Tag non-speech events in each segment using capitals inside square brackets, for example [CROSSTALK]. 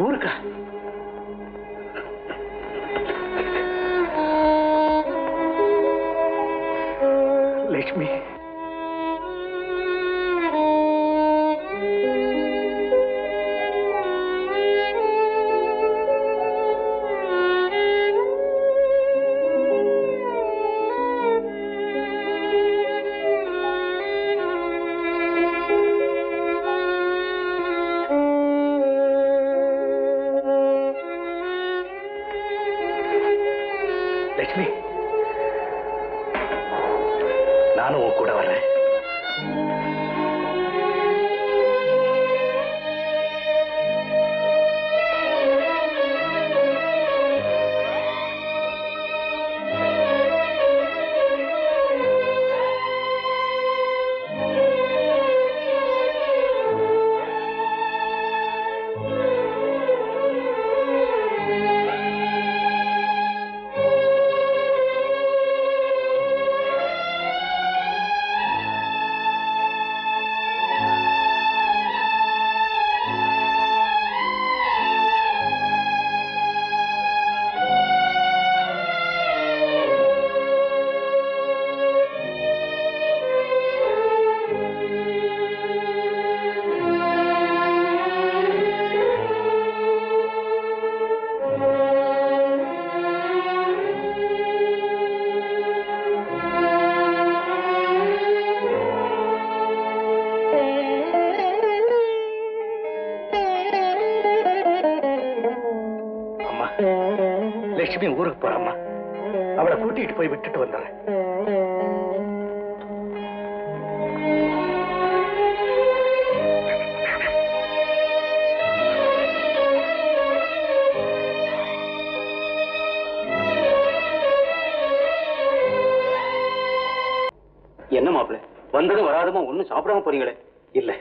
ஊருக்கா லட்சுமி லட்சுமி லட்சுமி ஊருக்கு போறாம்மா. அவளை கூட்டிட்டு போய் விட்டுட்டு வந்துடுறேன். என்ன மாப்பிள்ள வந்ததும் வராதமா ஒண்ணும் சாப்பிடாம போறீங்களே? இல்ல.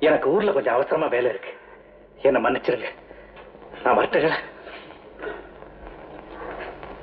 எனக்கு ஊர்ல கொஞ்சம் அவசரமா வேலை இருக்கு. என்ன மன்னிச்சிருங்க. நான் வரட்டுங்களா?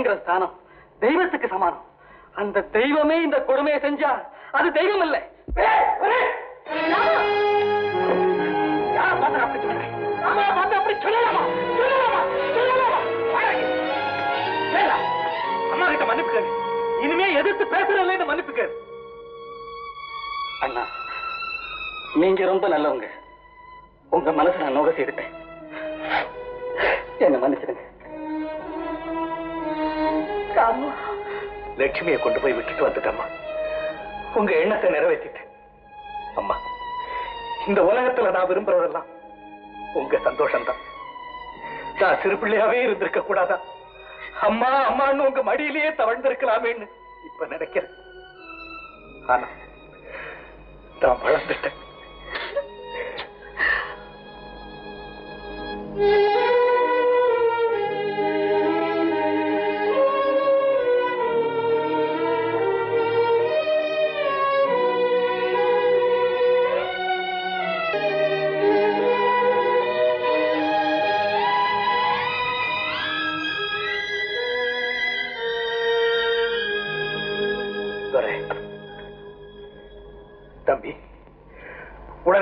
தாய்ங்கிற ஸ்தானம் தெய்வத்துக்கு சமானம். அந்த தெய்வமே இந்த கொடுமையை செஞ்சா அது தெய்வம் இல்லை. இனிமே எதிர்த்து பேசுறதுல மன்னிப்பு அண்ணா நீங்க ரொம்ப நல்லவங்க. உங்க மனசு நான் நோக செய்துட்டேன். என்ன மன்னிச்சிருங்க லட்சுமியை கொண்டு போய் விட்டுட்டு வந்துட்டம்மா. உங்க எண்ணத்தை நிறைவேற்றிட்டேன். அம்மா இந்த உலகத்துல நான் விரும்புறதெல்லாம் உங்க சந்தோஷம்தான். நான் சிறு பிள்ளையாவே இருந்திருக்க கூடாதா? அம்மா அம்மான்னு உங்க மடியிலேயே தவழ்ந்திருக்கலாமேன்னு இப்ப நினைக்கிறேன். ஆனா நான் வளர்ந்துட்டேன். [LAUGHS]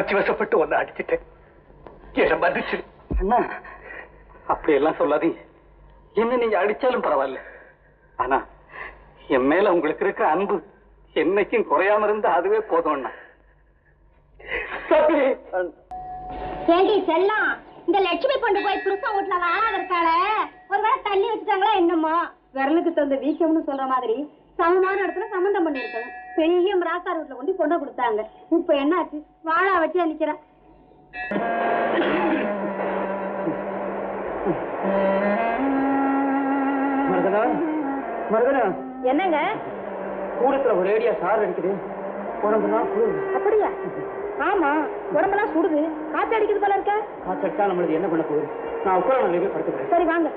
உணர்ச்சி வசப்பட்டு ஒன்னு அடிச்சிட்டேன். என்ன மன்னிச்சு. அண்ணா அப்படி எல்லாம் சொல்லாதீங்க. என்ன நீங்க அடிச்சாலும் பரவாயில்ல. ஆனா என் மேல உங்களுக்கு இருக்க அன்பு என்னைக்கும் குறையாம இருந்தா அதுவே போதும்ண்ணா ஏண்டி செல்லம் இந்த லட்சுமி கொண்டு போய் புருஷன் வீட்டுல வாழாத இருக்காள ஒருவேளை தள்ளி வச்சுட்டாங்களா என்னமோ? விரலுக்கு தந்த வீக்கம்னு சொல்ற மாதிரி சமமான இடத்துல சம்மந்தம் பண்ணி இருக்கணும் பெரிய மிராசார் வீட்டுல கொண்டு கொண்டு கொடுத்தாங்க. இப்ப என்னாச்சு? வாழா வச்சு நிக்கிறா மருதனா மருதனா என்னங்க? கூடத்துல ஒரு ரேடியா சார் அடிக்குது. உடம்புலாம் அப்படியா? ஆமா உடம்பெல்லாம் சுடுது. காத்து அடிக்குது போல இருக்க. காய்ச்சல் நம்மளுக்கு என்ன பண்ண போகுது? நான் உட்கார போய் படுத்துக்கிறேன். சரி வாங்க.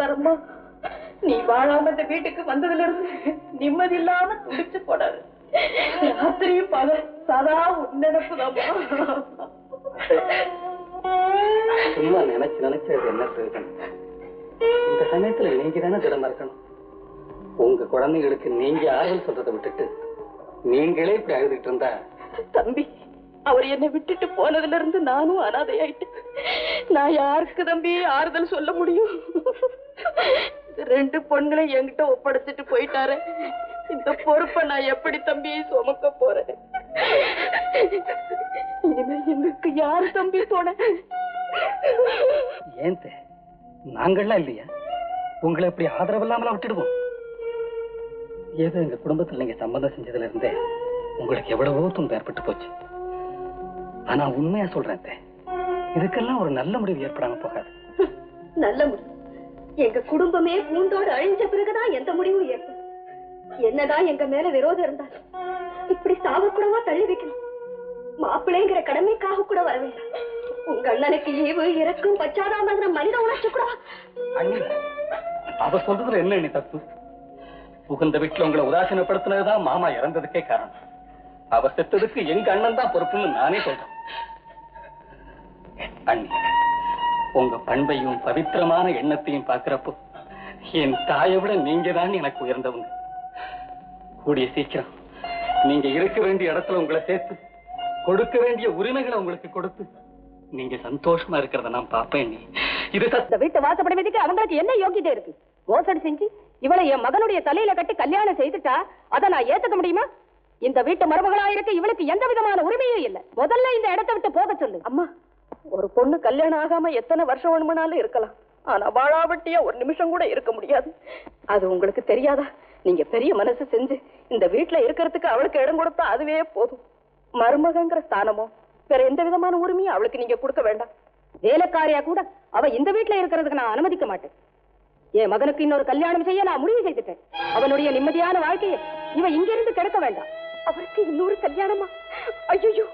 இருந்தாரம்மா நீ வாழாம இந்த வீட்டுக்கு வந்ததுல இருந்து நிம்மதி இல்லாம துடிச்சு போனாரு ராத்திரியும் பகல் சதா உன் நினைப்புதாம்மா சும்மா நினைச்சு நினைச்சு அது என்ன பிரயோஜனம் இந்த சமயத்துல நீங்க தானே திடமா இருக்கணும். உங்க குழந்தைகளுக்கு நீங்க ஆறுதல் சொல்றதை விட்டுட்டு நீங்களே இப்படி அழுதுகிட்டு இருந்தா? தம்பி அவர் என்னை விட்டுட்டு போனதுல இருந்து நானும் அனாதையாயிட்டேன். நான் யாருக்கு தம்பி ஆறுதல் சொல்ல முடியும்? ரெண்டு பொண்களை என்கிட்ட ஒப்படைச்சிட்டு போயிட்டாரு. இந்த பொறுப்பை நான் எப்படி தம்பி சுமக்க போறேன்? இனிமே எங்களுக்கு யாரு தம்பி துணை ஏன் நாங்கள்லாம் இல்லையா? உங்களை இப்படி ஆதரவு இல்லாமலாம் விட்டுடுவோம். ஏதோ எங்க குடும்பத்துல நீங்க சம்பந்தம் செஞ்சதுல இருந்தே உங்களுக்கு எவ்வளவோ துன்பம் ஏற்பட்டு போச்சு. ஆனா உண்மையா சொல்றேன் தே இதுக்கெல்லாம் ஒரு நல்ல முடிவு ஏற்படாம போகாது. நல்ல முடிவு. எங்க குடும்பமே பூண்டோடு அழிஞ்ச பிறகுதான் எந்த முடிவும் ஏற்படும்? என்னதான் எங்க மேல விரோதம் இருந்தாலும் இப்படி சாவக்கூடவா தள்ளி வைக்கணும்? மாப்பிள்ளைங்கிற கடமைக்காக கூட வர வேண்டாம் உங்க அண்ணனுக்கு ஈவு இறக்கும் பச்சாதாமங்கிற மனித உணர்ச்சி கூட அண்ணி அவ சொல்றதுல என்ன நீ தப்பு? புகுந்த வீட்டுல உங்களை உதாசீனப்படுத்தினதுதான் மாமா இறந்ததுக்கே காரணம். அவ செத்ததுக்கு எங்க அண்ணன் தான் பொறுப்புன்னு நானே சொல்றேன். அண்ணி உங்க பண்பையும் பவித்திரமான எண்ணத்தையும் பாக்குறப்போ என் தாயை விட நீங்க தான் எனக்கு உயர்ந்தவங்க. கூடிய சீக்கிரம் நீங்க இருக்க வேண்டிய இடத்துல உங்களை சேர்த்து கொடுக்க வேண்டிய உரிமைகளை உங்களுக்கு கொடுத்து நீங்க சந்தோஷமா இருக்கிறத நான் பாப்பேன் நீ. இது சத்த வீட்டை வாசப்படி மிதிக்க அவங்களுக்கு என்ன யோகியதை இருக்கு? மோசடி செஞ்சு இவளை என் மகனுடைய தலையில கட்டி கல்யாணம் செய்துட்டா அதை நான் ஏத்துக்க முடியுமா? இந்த வீட்டு மருமகளா இருக்க இவளுக்கு எந்த விதமான உரிமையும் இல்ல. முதல்ல இந்த இடத்தை விட்டு போக சொல்லு. அம்மா ஒரு பொண்ணு கல்யாணம் ஆகாம எத்தனை வருஷம் வேணுமானாலும் இருக்கலாம். ஆனா வாழாவட்டியா ஒரு நிமிஷம் கூட இருக்க முடியாது. அது உங்களுக்கு தெரியாதா? நீங்க பெரிய மனசு செஞ்சு இந்த வீட்டுல இருக்கிறதுக்கு அவளுக்கு இடம் கொடுத்தா அதுவே போதும். மருமகங்கிற ஸ்தானமோ வேற எந்த விதமான உரிமையும் அவளுக்கு நீங்க கொடுக்க வேண்டாம். வேலைக்காரியா கூட அவ இந்த வீட்டுல இருக்கிறதுக்கு நான் அனுமதிக்க மாட்டேன். என் மகனுக்கு இன்னொரு கல்யாணம் செய்ய நான் முடிவு செய்துட்டேன். அவனுடைய நிம்மதியான வாழ்க்கையை இவ இங்கிருந்து கிடக்க வேண்டாம். அவருக்கு இன்னொரு கல்யாணமா? ஐயோ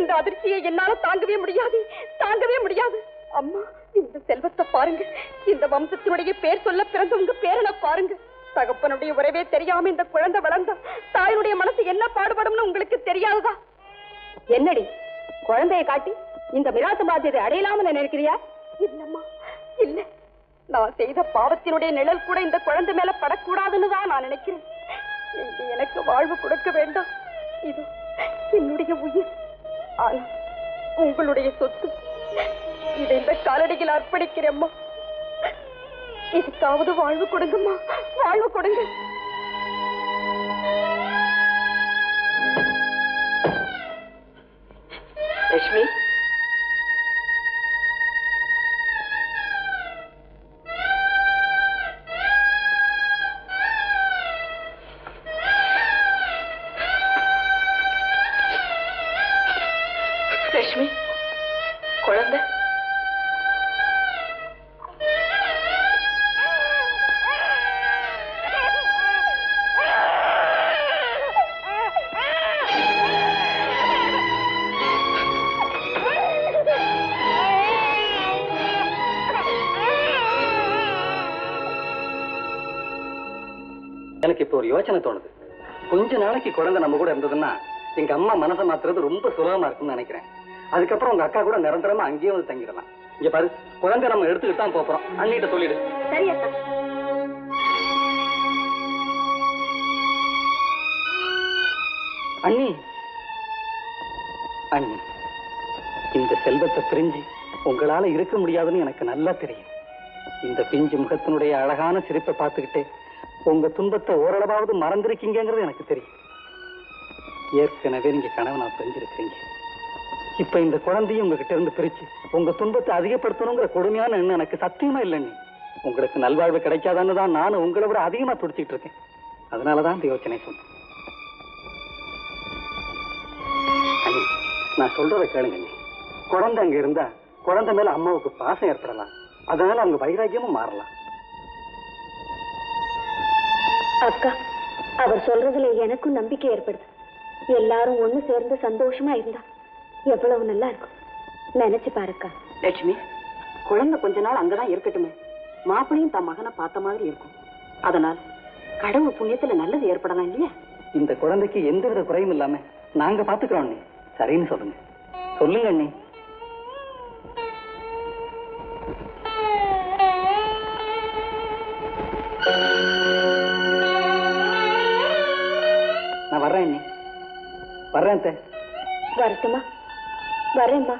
இந்த அதிர்ச்சியை என்னால தாங்கவே முடியாது. தாங்கவே முடியாது. அம்மா இந்த செல்வத்தை பாருங்க. இந்த வம்சத்தினுடைய பேர் சொல்ல பிறந்தவங்க பேரனை பாருங்க. தகப்பனுடைய உறவே தெரியாம இந்த குழந்தை வளர்ந்தா தாயினுடைய மனசு என்ன பாடுபடும்னு உங்களுக்கு தெரியாததா? என்னடி குழந்தையை காட்டி இந்த மிராசு பாத்தியத்தை அடையலாம நினைக்கிறியா? இல்லம்மா இல்ல. நான் செய்த பாவத்தினுடைய நிழல் கூட இந்த குழந்தை மேல படக்கூடாதுன்னு தான் நான் நினைக்கிறேன். எனக்கு வாழ்வு கொடுக்க வேண்டாம். இது என்னுடைய உயிர். ஆனா உங்களுடைய சொத்து இதை இந்த காலடியில் அர்ப்பணிக்கிறேம்மா. இதுக்காவது வாழ்வு கொடுங்கம்மா. வாழ்வு கொடுங்க. எனக்கு இப்போ ஒரு யோசனை தோணுது. கொஞ்ச நாளைக்கு குழந்தை நம்ம கூட இருந்ததுன்னா எங்க அம்மா மனசை மாத்துறது ரொம்ப சுலபமா இருக்கும்னு நினைக்கிறேன். அதுக்கப்புறம் உங்க அக்கா கூட நிரந்தரமா அங்கேயே வந்து தங்கிடலாம். இங்க பாரு குழந்தை நம்ம எடுத்துக்கிட்டு தான் போறோம். அண்ணிட்ட சொல்லிடு. சரி அண்ணி. அண்ணி இந்த செல்வத்தை பிரிஞ்சு உங்களால இருக்க முடியாதுன்னு எனக்கு நல்லா தெரியும். இந்த பிஞ்சு முகத்தினுடைய அழகான சிரிப்பை பார்த்துக்கிட்டே உங்க துன்பத்தை ஓரளவாவது மறந்திருக்கீங்கிறது எனக்கு தெரியும். ஏற்கனவே நீங்க கணவனா பிரிஞ்சிருக்கீங்க இப்ப இந்த குழந்தையும் உங்ககிட்ட இருந்து பிரிச்சு உங்க துன்பத்தை அதிகப்படுத்தணுங்கிற கொடுமையான எண்ணம் எனக்கு சத்தியமா இல்லைன்னு உங்களுக்கு நல்வாழ்வு கிடைக்காதான்னு தான் நானும் உங்களை விட அதிகமா துடிச்சிட்டு இருக்கேன். அதனாலதான் இந்த யோசனை சொன்னேன். நான் சொல்றதை கேளுங்க நீ. குழந்தை அங்க இருந்தா குழந்தை மேல அம்மாவுக்கு பாசம் ஏற்படலாம். அதனால அவங்க வைராக்கியமும் மாறலாம். அக்கா அவர் சொல்றதுல எனக்கும் நம்பிக்கை ஏற்படுது. எல்லாரும் ஒண்ணு சேர்ந்து சந்தோஷமா இருந்தா எவ்வளவு நல்லா இருக்கும். நினைச்சு பாருக்கா. லட்சுமி குழந்தை கொஞ்ச நாள் அங்கதான் இருக்கட்டுமே. மாப்பிளையும் தன் மகனை பார்த்த மாதிரி இருக்கும். அதனால் கடவுள் புண்ணியத்துல நல்லது ஏற்படலாம் இல்லையா? இந்த குழந்தைக்கு எந்தவித குறையும் இல்லாம நாங்க பாத்துக்கிறோம் அண்ணி. சரின்னு சொல்லுங்க. சொல்லுங்க அண்ணி. வர்றேன் அத்தை. வரட்டுமா வரேன்மா